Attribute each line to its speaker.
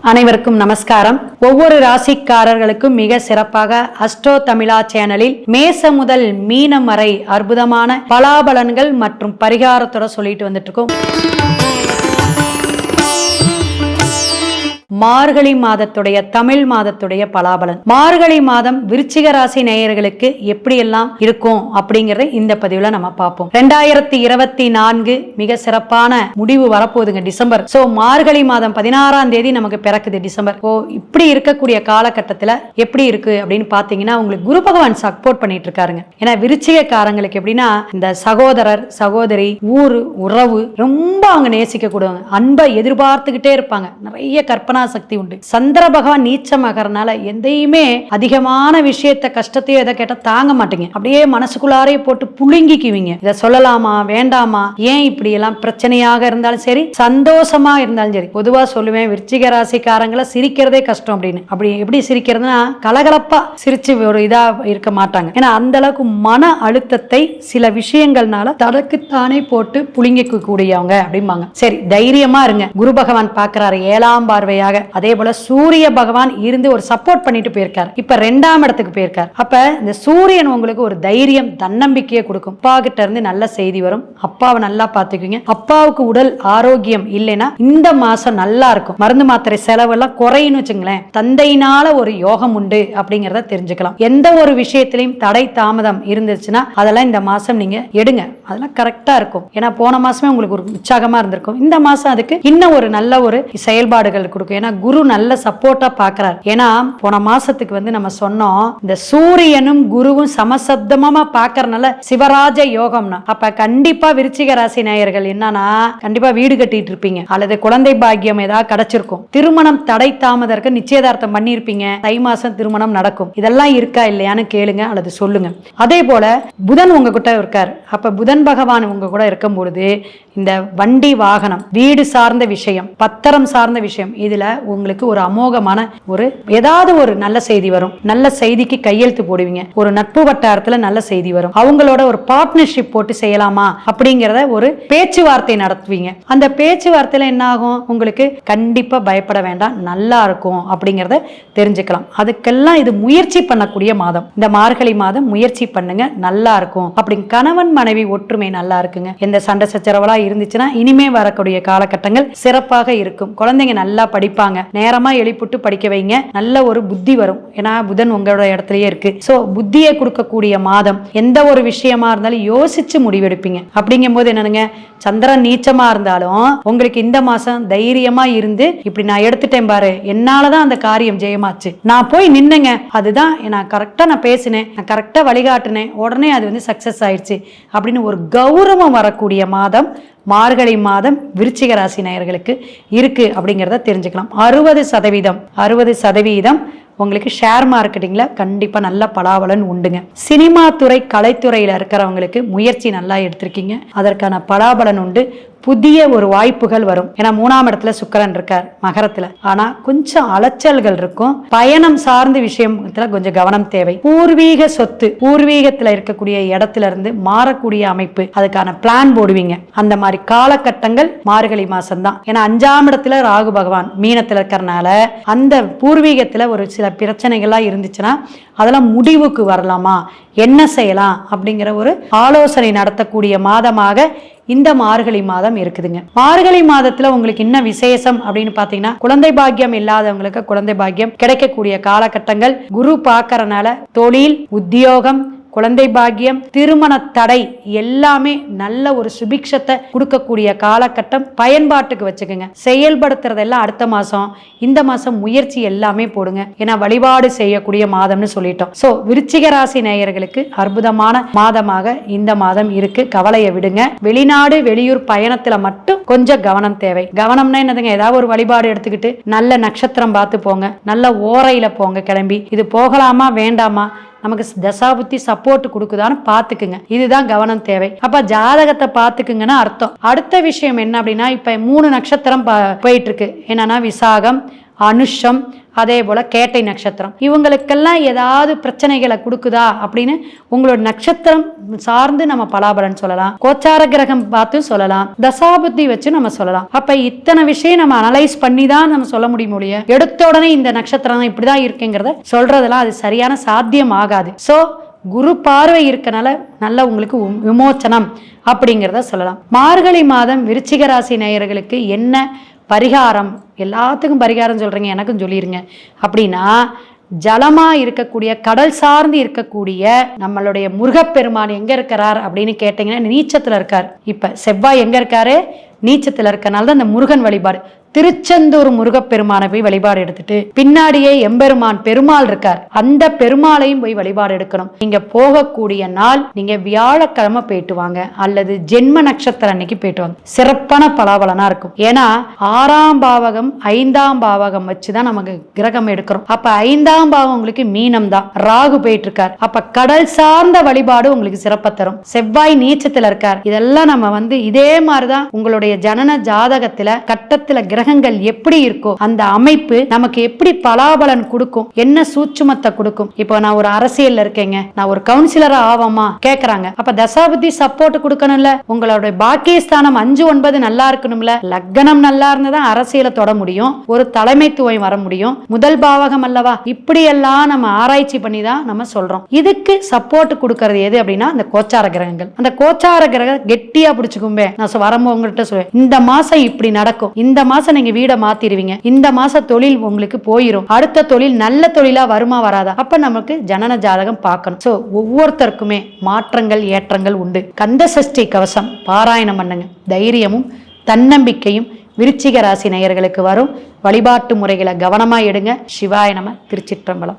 Speaker 1: அனைவருக்கும் நமஸ்காரம். ஒவ்வொரு ராசிக்காரர்களுக்கும் மிக சிறப்பாக அஸ்ட்ரோ தமிழா சேனலில் மேச முதல் மீனம் வரை அற்புதமான பலாபலன்கள் மற்றும் பரிகாரத்தோட சொல்லிட்டு வந்துட்டு இருக்கோம் மார்கழி மாதத்துடைய தமிழ் மாதத்துடைய பலாபலன். மார்கழி மாதம் விருச்சிக ராசி நேயர்களுக்கு எப்படியெல்லாம் இருக்கும் அப்படிங்கறத இந்த பதிவுல நம்ம பார்ப்போம். ரெண்டாயிரத்தி இருபத்தி நான்கு மிக சிறப்பான முடிவு வரப்போகுதுங்க டிசம்பர். சோ மார்கழி மாதம் பதினாறாம் தேதி நமக்கு பிறக்குது டிசம்பர். ஓ இப்படி இருக்கக்கூடிய காலகட்டத்துல எப்படி இருக்கு அப்படின்னு பாத்தீங்கன்னா உங்களுக்கு குரு பகவான் சப்போர்ட் பண்ணிட்டு இருக்காருங்க. ஏன்னா விருச்சிகக்காரங்களுக்கு எப்படின்னா இந்த சகோதரர் சகோதரி ஊர் உறவு ரொம்ப அவங்க நேசிக்க கூடுவாங்க அன்பை எதிர்பார்த்துக்கிட்டே இருப்பாங்க. நிறைய கற்பனை சக்தி உண்டு. சந்திர பகவான் நீச்சமாகறனால எதையுமே அதிகமான விஷயத்த கஷ்டத்தையோ எதை கேட்டா தாங்க மாட்டீங்க. அப்படியே மனசுக்குள்ளாரே போட்டு புழுங்கிக்குவீங்க. இதை சொல்லலாமா வேண்டாமா ஏன் இப்படி எல்லாம் பிரச்சனையாக இருந்தாலும் சரி சந்தோஷமா இருந்தாலும் சரி பொதுவா சொல்லுவேன் விருச்சிக ராசிக்காரங்களை சிரிக்கிறதே கஷ்டம் அப்படின்னு. அப்படி எப்படி சிரிக்கிறதுனா கலகலப்பா சிரிச்சு ஒரு இதா இருக்க மாட்டாங்க. ஏன்னா அந்த அளவுக்கு மன அழுத்தத்தை சில விஷயங்கள்னால தனக்குத்தானே போட்டு புழுங்கிக்க கூடியவங்க அப்படிம்பாங்க. சரி தைரியமா இருங்க. குரு பகவான் பார்க்கறாரு ஏழாம் பார்வையாக அதே போல சூரிய பகவான் இருந்து ஒரு சப்போர்ட் பண்ணிட்டு போயிருக்கார். இப்ப ரெண்டாம் இடத்துக்கு போயிருக்காரு. அப்ப இந்த சூரியன் உங்களுக்கு ஒரு தைரியம் தன்னம்பிக்கையை கொடுக்கும். அப்பா கிட்ட இருந்து நல்ல செய்தி வரும். அப்பாவை நல்லா பாத்துக்குவீங்க அப்பாவுக்கு உடல் ஆரோக்கியம் இல்லைன்னா இந்த மாசம் நல்லா இருக்கும். மருந்து மாத்திரை செலவெல்லாம் குறையும்னு வச்சுங்களேன். தந்தையினால ஒரு யோகம் உண்டு அப்படிங்கறத தெரிஞ்சுக்கலாம். எந்த ஒரு விஷயத்திலையும் தடை தாமதம் இருந்துச்சுன்னா அதெல்லாம் இந்த மாசம் நீங்க எடுங்க. அதெல்லாம் கரெக்டா இருக்கும். ஏன்னா போன மாசமே உங்களுக்கு ஒரு உற்சாகமா இருந்திருக்கும். இந்த மாசம் அதுக்கு இன்னும் ஒரு நல்ல ஒரு செயல்பாடுகள் கொடுக்கும். ஏன்னா குரு நல்ல சப்போர்ட்டா பாக்குறாரு ஏன்னா போன மாசத்துக்கு வந்து நம்ம சொன்னோம் இந்த சூரியனும் குருவும் சமசப்தமா பாக்குறதுனால சிவராஜ யோகம்னா அப்ப கண்டிப்பா விருச்சிக ராசி நேயர்கள் என்னன்னா கண்டிப்பா வீடு கட்டிட்டு இருப்பீங்க. அல்லது குழந்தை பாக்கியம் ஏதாவது கிடைச்சிருக்கும். திருமணம் தடை தாமதற்கு நிச்சயதார்த்தம் பண்ணியிருப்பீங்க தை மாசம் திருமணம் நடக்கும். இதெல்லாம் இருக்கா இல்லையான்னு கேளுங்க அல்லது சொல்லுங்க. அதே போல புதன் உங்க கிட்ட இருக்கார். அப்ப புதன் பகவான் உங்க கூட இருக்கும் பொழுது இந்த வண்டி வாகனம் வீடு சார்ந்த விஷயம் பத்திரம் சார்ந்த விஷயம் இதுல உங்களுக்கு ஒரு அமோகமான ஒரு ஏதாவது ஒரு நல்ல செய்தி வரும். நல்ல செய்திக்கு கையெழுத்து போடுவீங்க. ஒரு நட்பு வட்டாரத்துல நல்ல செய்தி வரும். அவங்களோட ஒரு பார்ட்னர்ஷிப் போட்டு செய்யலாமா அப்படிங்கிறத ஒரு பேச்சுவார்த்தை நடத்துவீங்க. அந்த பேச்சுவார்த்தையில என்ன ஆகும் உங்களுக்கு கண்டிப்பா பயப்பட வேண்டாம். நல்லா இருக்கும் அப்படிங்கிறத தெரிஞ்சுக்கலாம். அதுக்கெல்லாம் இது முயற்சி பண்ணக்கூடிய மாதம். இந்த மார்கழி மாதம் முயற்சி பண்ணுங்க. நல்லா இருக்கும். அப்படி கணவன் மனைவி ஒற்றுமை நல்லா இருக்குங்க. எந்த சண்டை சிறப்பாக இருந்துச்சுன்னா இனிமே வரக்கூடிய காலகட்டங்கள் சிறப்பாக இருக்கும். குழந்தைங்க நல்லா படிப்பாங்க. நேரமா எழுப்பிட்டு படிக்க வைங்க. நல்ல ஒரு புத்தி வரும். ஏன்னா புதன் உங்களோட இடத்துலயே இருக்கு. சோ புத்தியை கொடுக்கக்கூடிய மாதம் எந்த ஒரு விஷயமா இருந்தாலும் யோசிச்சு முடிவெடுப்பீங்க. அப்படிங்கும் போது என்னனுங்க? சந்திரன் நீச்சமா இருந்தாலும் உங்களுக்கு இந்த மாசம் தைரியமா இருந்து இப்படி நான் எடுத்துட்டேன் பாரு. என்னாலதான் அந்த காரியம் ஜெயமாச்சு. நான் போய் நின்னுங்க. அதுதான் நான் கரெக்டா நான் பேசினேன். நான் கரெக்டா வழிகாட்டினேன். உடனே அது வந்து சக்சஸ் ஆயிடுச்சு. அப்படின்னு ஒரு கௌரவம் வரக்கூடிய மாதம் மார்கழி மாதம் விருச்சிக ராசி நேயர்களுக்கு இருக்கு அப்படிங்கிறத தெரிஞ்சுக்கலாம். அறுபது சதவீதம் அறுபது சதவீதம் உங்களுக்கு ஷேர் மார்க்கெட்டிங்கில் கண்டிப்பாக நல்ல பலாபலன் உண்டுங்க. சினிமா துறை கலைத்துறையில் இருக்கிறவங்களுக்கு முயற்சி நல்லா எடுத்திருக்கீங்க. அதற்கான பலாபலன் உண்டு. புதிய ஒரு வாய்ப்புகள் வரும். ஏன்னா மூணாம் இடத்துல சுக்கரன் இருக்கார் மகரத்துல. ஆனா கொஞ்சம் அலைச்சல்கள் இருக்கும். பயணம் சார்ந்த விஷயத்துல கொஞ்சம் கவனம் தேவை. பூர்வீக சொத்து பூர்வீகத்துல இருக்கக்கூடிய இடத்துல இருந்து மாறக்கூடிய அமைப்பு அதுக்கான பிளான் போடுவீங்க. அந்த மாதிரி காலகட்டங்கள் மார்கழி மாசம் தான் ஏன்னா அஞ்சாம் இடத்துல ராகு பகவான் மீனத்துல இருக்கிறனால அந்த பூர்வீகத்துல ஒரு சில பிரச்சனைகள்லாம் இருந்துச்சுன்னா அதெல்லாம் முடிவுக்கு வரலாமா? என்ன செய்யலாம் அப்படிங்கிற ஒரு ஆலோசனை நடத்தக்கூடிய மாதமாக இந்த மார்கழி மாதம் இருக்குதுங்க. மார்கழி மாதத்துல உங்களுக்கு என்ன விசேஷம் அப்படின்னு பாத்தீங்கன்னா குழந்தை பாக்கியம் இல்லாதவங்களுக்கு குழந்தை பாக்கியம் கிடைக்கக்கூடிய காலகட்டங்கள். குரு பார்க்கறனால தொழில் உத்தியோகம் குழந்தை பாக்கியம் திருமண தடை எல்லாமே நல்ல ஒரு சுபிக்ஷத்தை கொடுக்கக்கூடிய காலகட்டம். பயன்பாட்டுக்கு வச்சுக்கோங்க. செயல்படுத்துறதெல்லாம் அடுத்த மாதம் இந்த மாதம் முயற்சி எல்லாமே போடுங்க. ஏன்னா வழிபாடு செய்யக்கூடிய மாதம்னு சொல்லிட்டோம். ஸோ விருச்சிக ராசி நேயர்களுக்கு அற்புதமான மாதமாக இந்த மாதம் இருக்கு. கவலையை விடுங்க. வெளிநாடு வெளியூர் பயணத்துல மட்டும் கொஞ்சம் கவனம் தேவை. கவனம்னா என்னதுங்க? ஏதாவது ஒரு வழிபாடு எடுத்துக்கிட்டு நல்ல நட்சத்திரம் பார்த்து போங்க. நல்ல ஓரையில போங்க கிளம்பி. இது போகலாமா? வேண்டாமா? நமக்கு தசாபுத்தி சப்போர்ட் கொடுக்குதான்னு பார்த்துக்குங்க. இதுதான் கவனம் தேவை. அப்ப ஜாதகத்தை பார்த்துக்குங்கன்னு அர்த்தம். அடுத்த விஷயம் என்ன அப்படின்னா இப்ப மூணு நட்சத்திரம் போயிட்டு இருக்கு என்னன்னா விசாகம் அனுஷம் அதே போல் கேட்டை நட்சத்திரம். இவங்களுக்கெல்லாம் ஏதாவது பிரச்சனைகளை கொடுக்குதா அப்படின்னு உங்களோட நட்சத்திரம் சார்ந்து நம்ம பலாபலன் சொல்லலாம். கோச்சார கிரகம் பார்த்து சொல்லலாம். தசாபுத்தி வச்சு நம்ம சொல்லலாம். அப்ப இத்தனை விஷயம் நம்ம அனலைஸ் பண்ணி தான் நம்ம சொல்ல முடியும் ஒழிய எடுத்த உடனே இந்த நட்சத்திரம் இப்படிதான் இருக்குங்கிறத சொல்றதெல்லாம் அது சரியான சாத்தியம் ஆகாது. ஸோ குரு பார்வை இருக்கனால நல்ல உங்களுக்கு விமோச்சனம் அப்படிங்கிறத சொல்லலாம். மார்கழி மாதம் விருச்சிக ராசி நேயர்களுக்கு என்ன பரிகாரம் எல்லாத்துக்கும் பரிகாரம் சொல்றீங்க எனக்கும் சொல்லிருங்க. அப்படின்னா ஜலமா இருக்கக்கூடிய கடல் சார்ந்து இருக்கக்கூடிய நம்மளுடைய முருகப்பெருமான் எங்க இருக்கிறார் அப்படின்னு கேட்டிங்கன்னா நீச்சத்துல இருக்கார். இப்ப செவ்வாய் எங்க இருக்காரு? நீச்சத்துல இருக்கனால தான் அந்த முருகன் வழிபாடு. திருச்செந்தூர் முருகப்பெருமானை போய் வழிபாடு எடுத்துட்டு பின்னாடியே எம்பெருமான் பெருமாள் இருக்கார். அந்த பெருமாளையும் போய் வழிபாடு எடுக்கணும். நீங்க போகக்கூடிய நாள் நீங்க வியாழக்கிழமை போயிட்டு வாங்க. அல்லது ஜென்ம நட்சத்திரம் அன்னைக்கு போயிட்டு வாங்க. சிறப்பான பலாபலனா இருக்கும். ஏன்னா ஆறாம் பாவகம் ஐந்தாம் பாவகம் வச்சுதான் நமக்கு கிரகம் எடுக்கிறோம். அப்ப ஐந்தாம் பாவம் உங்களுக்கு மீனம் தான். ராகு போயிட்டு இருக்கார் அப்ப கடல் சார்ந்த வழிபாடு உங்களுக்கு சிறப்பை தரும். செவ்வாய் நீச்சத்துல இருக்கார். இதெல்லாம் நம்ம வந்து இதே மாதிரிதான் உங்களுடைய ஜனன ஜாதகத்துல கட்டத்துல கிரகங்கள் எப்படி இருக்கோ அந்த அமைப்பு நமக்கு எப்படி பலாபலன் கொடுக்கும் என்ன சூட்சுமத்தை கொடுக்கும். இப்போ நான் ஒரு அரசியல்ல இருக்கேங்க. நான் ஒரு கவுன்சிலரா ஆவாமா கேக்குறாங்க. அப்ப தசாபதி சப்போர்ட் கொடுக்கணும்ல? உங்களுடைய பாக்கியஸ்தானம் அஞ்சு ஒன்பது நல்லா இருக்கணும்ல? லக்னம் நல்லா இருந்ததா அரசியலை தொட முடியும். ஒரு தலைமைத்துவம் வர முடியும். முதல் பாவகம் அல்லவா? இப்படி எல்லாம் நம்ம ஆராய்ச்சி பண்ணி தான் நம்ம சொல்றோம். இதுக்கு சப்போர்ட் கொடுக்கறது எது அப்படின்னா அந்த கோச்சார கிரகங்கள். அந்த கோச்சார கிரகம் கெட்டியா பிடிச்சுக்கும்பே. நான் சொ- வரும்போது உங்கள்கிட்ட சொல்லுவேன். இந்த மாசம் இப்படி நடக்கும். இந்த மாசம் நீங்க வீடை மாத்திருவீங்க. இந்த மாச தொழில் உங்களுக்கு போயிரும். அடுத்த தொழில் நல்ல தொழிலா வருமா வராதா? அப்ப நமக்கு ஜனன ஜாதகம் பார்க்கணும். சோ ஒவ்வொருத்தருக்குமே மாற்றங்கள் ஏற்றங்கள் உண்டு. கந்த சஷ்டி கவசம் பாராயணம் பண்ணுங்க. தைரியமும் தன்னம்பிக்கையும் விருச்சிக ராசி நேயர்களுக்கு வரும். வழிபாட்டு முறைகளை கவனமா எடுங்க. சிவாய நம திருச்சிற்றம்பலம்.